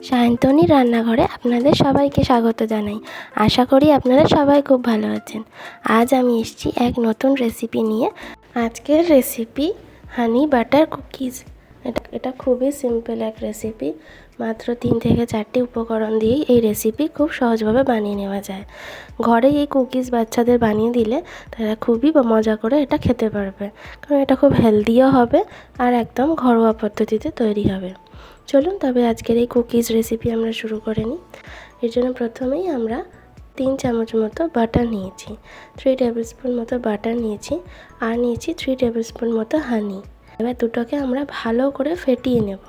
সায়ন্তনী রান্নাঘরে আপনাদের সবাইকে স্বাগত জানাই। আশা করি আপনারা সবাই খুব ভালো আছেন। আজ আমি এসেছি এক নতুন রেসিপি নিয়ে। আজকের রেসিপি হানি বাটার কুকিজ এটা এটা খুবই সিম্পল এক রেসিপি মাত্র তিন থেকে চারটি উপকরণ দিয়েই এই রেসিপি খুব সহজভাবে বানিয়ে নেওয়া যায়। ঘরে এই কুকিজ বাচ্চাদের বানিয়ে দিলে তারা খুবই মজা করে এটা খেতে পারবে। কারণ এটা খুব হেলদিও হবে আর একদম ঘরোয়া পদ্ধতিতে তৈরি হবে। চলুন তবে আজকের এই কুকিজ রেসিপি আমরা শুরু করে নিই। এর জন্য প্রথমেই আমরা তিন চামচ মতো বাটার নিয়েছি থ্রি টেবিল স্পুন মতো বাটার নিয়েছি আর নিয়েছি থ্রি টেবিল স্পুন মতো হানি এবার দুটোকে আমরা ভালো করে ফেটিয়ে নেব।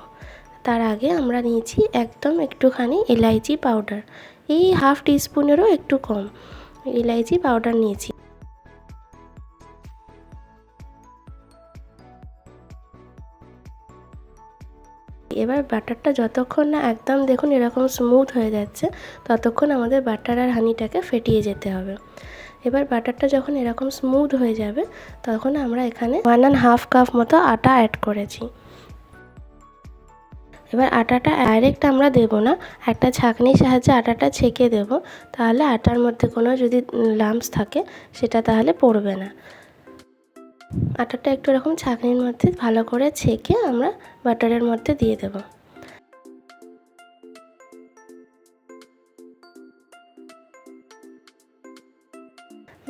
তার আগে আমরা নিয়েছি একদম একটুখানি এলাইচি পাউডার এই হাফ টিস্পুনেরও একটু কম। এলাইচি পাউডার নিয়েছি। এবার বাটারটা যতক্ষণ না একদম দেখুন এরকম স্মুথ হয়ে যাচ্ছে, ততক্ষণ আমাদের বাটার আর হানিটাকে ফেটিয়ে যেতে হবে। এবার বাটারটা যখন এরকম স্মুথ হয়ে যাবে, তখন আমরা এখানে ওয়ান অ্যান্ড হাফ কাপ মতো আটা অ্যাড করেছি। এবার আটাটা ডাইরেক্ট আমরা দেবো না, একটা ছাঁকনির সাহায্যে আটাটা ছেঁকে দেবো। তাহলে আটার মধ্যে কোনো যদি লাম্পস থাকে, সেটা তাহলে পড়বে না। আটাটা একটু এরকম ছাঁকনির মধ্যে ভালো করে ছেঁকে আমরা বাটারের মধ্যে দিয়ে দেব।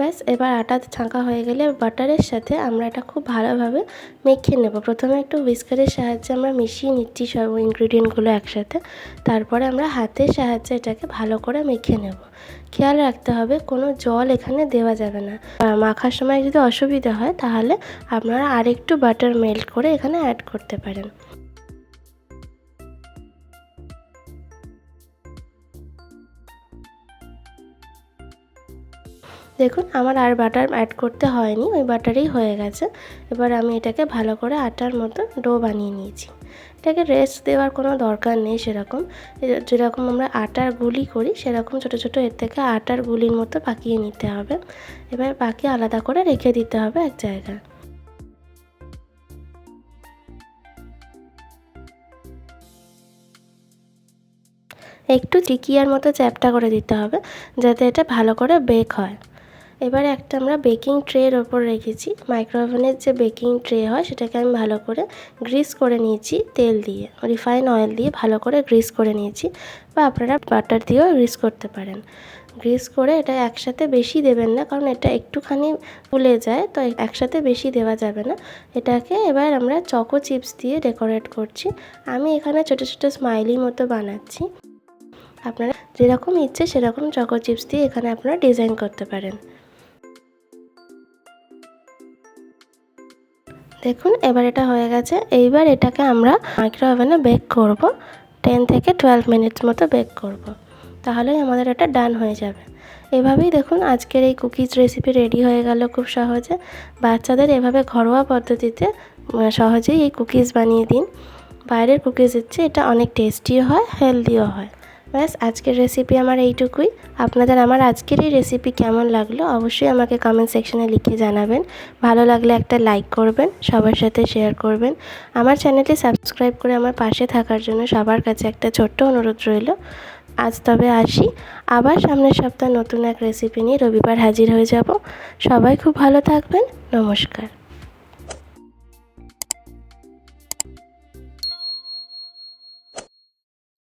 ব্যাস, এবার আটা ছাঁকা হয়ে গেলে বাটারের সাথে আমরা এটা খুব ভালোভাবে মেখে নেব। প্রথমে একটু হুইস্কারের সাহায্যে আমরা মিশিয়ে নিচ্ছি সব ইনগ্রিডিয়েন্টগুলো একসাথে। তারপরে আমরা হাতের সাহায্যে এটাকে ভালো করে মেখে নেব। খেয়াল রাখতে হবে, কোনো জল এখানে দেওয়া যাবে না। মাখার সময় যদি অসুবিধা হয়, তাহলে আপনারা আরেকটু বাটার মেল্ট করে এখানে অ্যাড করতে পারেন। দেখুন, আমার আর বাটার অ্যাড করতে হয়নি, ওই বাটারেই হয়ে গেছে। এবার আমি এটাকে ভালো করে আটার মতো ডো বানিয়ে নিয়েছি। এটাকে রেস্ট দেওয়ার কোনো দরকার নেই সেরকম। যেরকম আমরা আটার গুলি করি, সেরকম ছোটো ছোটো এর থেকে আটার গুলির মতো পাকিয়ে নিতে হবে। এবার পাকিয়ে আলাদা করে রেখে দিতে হবে এক জায়গায়। একটু চিকিয়ার মতো চ্যাপটা করে দিতে হবে যাতে এটা ভালো করে বেক হয়। এবারে একটা আমরা বেকিং ট্রের ওপর রেখেছি। মাইক্রোওভেনের যে বেকিং ট্রে হয় সেটাকে আমি ভালো করে গ্রিস করে নিয়েছি তেল দিয়ে। রিফাইন অয়েল দিয়ে ভালো করে গ্রিস করে নিয়েছি বা আপনারা বাটার দিয়েও গ্রিস করতে পারেন। গ্রিস করে এটা একসাথে বেশি দেবেন না কারণ এটা একটুখানি ফুলে যায় তো একসাথে বেশি দেওয়া যাবে না। এটাকে এবার আমরা চকো চিপস দিয়ে ডেকোরেট করছি। আমি এখানে ছোটো ছোটো স্মাইলি মতো বানাচ্ছি। আপনারা যেরকম ইচ্ছে সেরকম চকো চিপস দিয়ে এখানে আপনারা ডিজাইন করতে পারেন। দেখুন, এবার এটা হয়ে গেছে। এইবার এটাকে আমরা মাইক্রো ওভেনে বেক করব। টেন থেকে টুয়েলভ মিনিটস মতো বেক করব। তাহলেই আমাদের এটা ডান হয়ে যাবে। এভাবেই দেখুন, আজকের এই কুকিজ রেসিপি রেডি হয়ে গেল খুব সহজে। বাচ্চাদের এভাবে ঘরোয়া পদ্ধতিতে সহজেই এই কুকিজ বানিয়ে দিন। বাইরের কুকিজের চেয়ে এটা অনেক টেস্টিও হয় হেলদিও হয়। ব্যাস, আজকের রেসিপি আমার এইটুকুই। আপনাদের আমার আজকের এই রেসিপি কেমন লাগল অবশ্যই আমাকে কমেন্ট সেকশনে লিখে জানাবেন। ভালো লাগলে একটা লাইক করবেন, সবার সাথে শেয়ার করবেন। আমার চ্যানেলটি সাবস্ক্রাইব করে আমার পাশে থাকার জন্য সবার কাছে একটা ছোট্ট অনুরোধ রইল। আজ তবে আসি। আবার সামনের সপ্তাহে নতুন এক রেসিপি নিয়ে রবিবার হাজির হয়ে যাব। সবাই খুব ভালো থাকবেন। নমস্কার।